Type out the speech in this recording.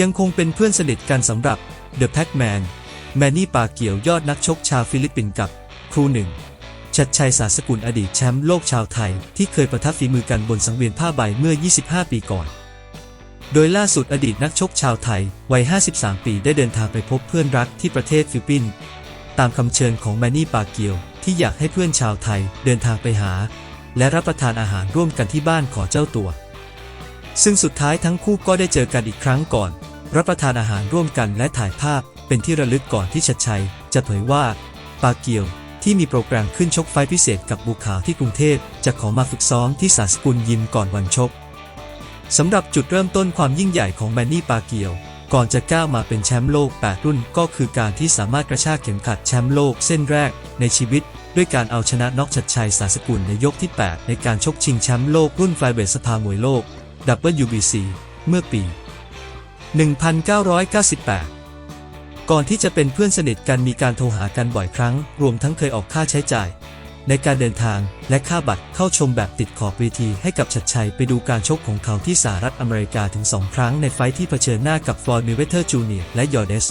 ยังคงเป็นเพื่อนสนิทกันสำหรับเดอะแพ็กแมนแมนนี่ปาเกียวยอดนักชกชาวฟิลิปปินส์กับครูหนึ่งชัดชัยสาสกุลอดีตแชมป์โลกชาวไทย ที่เคยประทับฝีมือกันบนสังเวียนผ้าใบเมื่อ 25 ปีก่อน โดยล่าสุดอดีตนักชกชาวไทย วัย 53 ปีได้เดินทางไปพบเพื่อนรักที่ประเทศฟิลิปปินส์ตามคำเชิญของแมนนี่ปาเกียว ที่อยากให้เพื่อนชาวไทยเดินทางไปหา และรับประทานอาหารร่วมกันที่บ้านขอเจ้าตัว ซึ่งสุดท้ายทั้งคู่ก็ได้เจอกันอีกครั้งก่อน รับประทานอาหารร่วมกันและถ่ายภาพเป็นที่ระลึกก่อนที่ชัดชัย จะเผยว่า ปาเกียวที่มีโปรแกรมขึ้นชกไฟพิเศษกับบูขาวที่กรุงเทพจะขอมาฝึกซ้อมที่สาสกุลยิมก่อนวันชกสำหรับจุดเริ่มต้นความยิ่งใหญ่ของแมนนี่ปาเกียว ก่อนจะก้าวมาเป็นแชมป์โลก 8 รุ่นก็คือการที่สามารถกระชากเข็มขัดแชมป์โลกเส้นแรกในชีวิต ด้วยการเอาชนะน็อกชัดชัยสาสกุลในยกที่ 8 ในการชกชิงแชมป์โลกรุ่นไฟเวทสภามวยโลก WBC เมื่อปี 1998 ก่อนที่จะเป็นเพื่อนสนิทกันมีการโทรหากันบ่อยครั้ง รวมทั้งเคยออกค่าใช้จ่าย ในการเดินทางและค่าบัตรเข้าชมแบบติดขอบเวทีให้กับชัดชัยไปดูการชกของเขาที่สหรัฐอเมริกาถึง 2 ครั้งในไฟที่เผชิญหน้ากับฟลอยด์มิเวเทอร์จูเนียร์และยอร์เดส